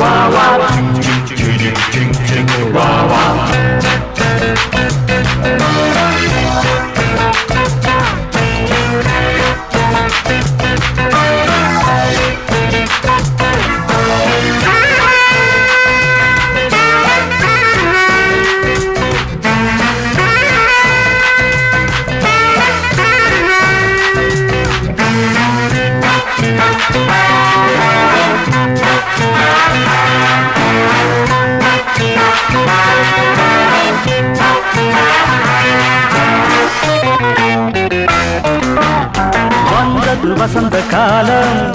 Wow, wow. வந்தது வசந்த காலம்.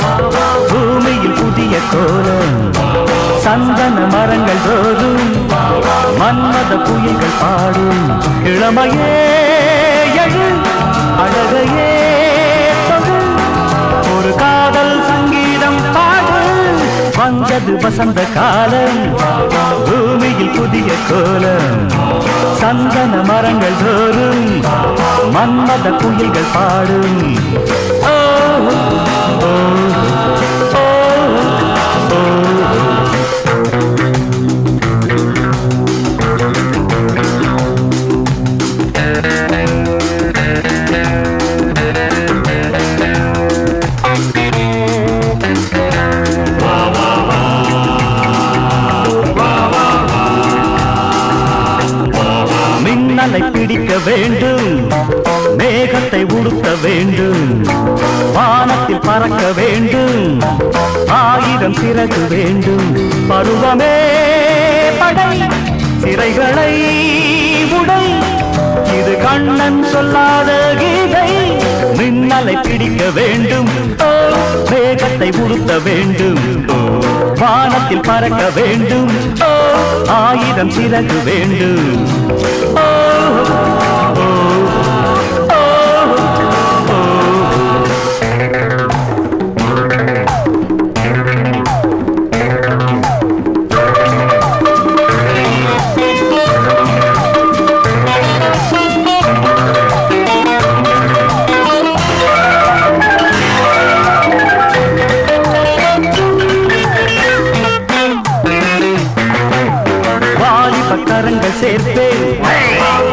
பூமியில் புதிய கோலம். சந்தன மரங்கள் தோறும். மன்மத புயல்கள் பாடும். இளமையே அழகையே ஒரு காதல் சங்கீதம் பாடு. வந்தது வசந்த காலம். பூமியில் புதிய கோலம். சந்தன மரங்கள் தோறும். மன்மத புயல்கள் பாடும். Oh. மின்னலை பிடிக்க வேண்டும். மேகத்தை உடுத்த வேண்டும். வானத்தில் பறக்க வேண்டும். ஆயிரம் சிறகு வேண்டும். பருவமே படை. சிறைகளை உடை. இது கண்ணன் சொல்லாத கீதை. மின்னலை பிடிக்க வேண்டும். வேகத்தை உடுத்த வேண்டும். வானத்தில் பறக்க வேண்டும். ஆயுதம் ஆயிரம் சிறகு வேண்டும்.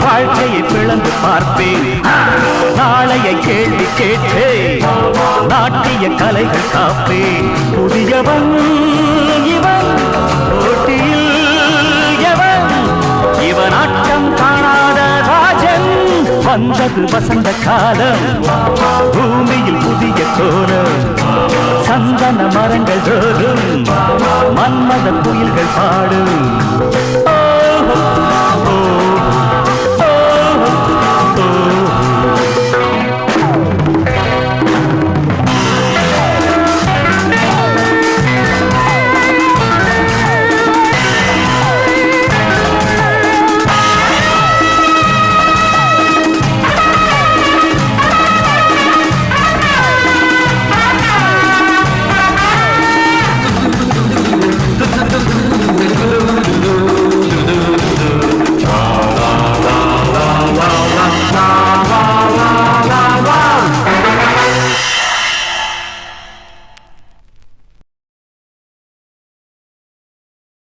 வாழ்க்கையை பிளந்து பார்ப்பேன். நாளைய கேள்வி கேட்டேன் நாட்டிய கலைகள் காப்பேன் புதியவன் இவன் போட்டியில் எவன்? இவன் ஆட்டம் காணாத ராஜன் வந்தது வசந்த காலம். பூமியில் புதிய கோலம் சந்தன மரங்கள் தோறும் மன்மத குயில்கள் பாடும்.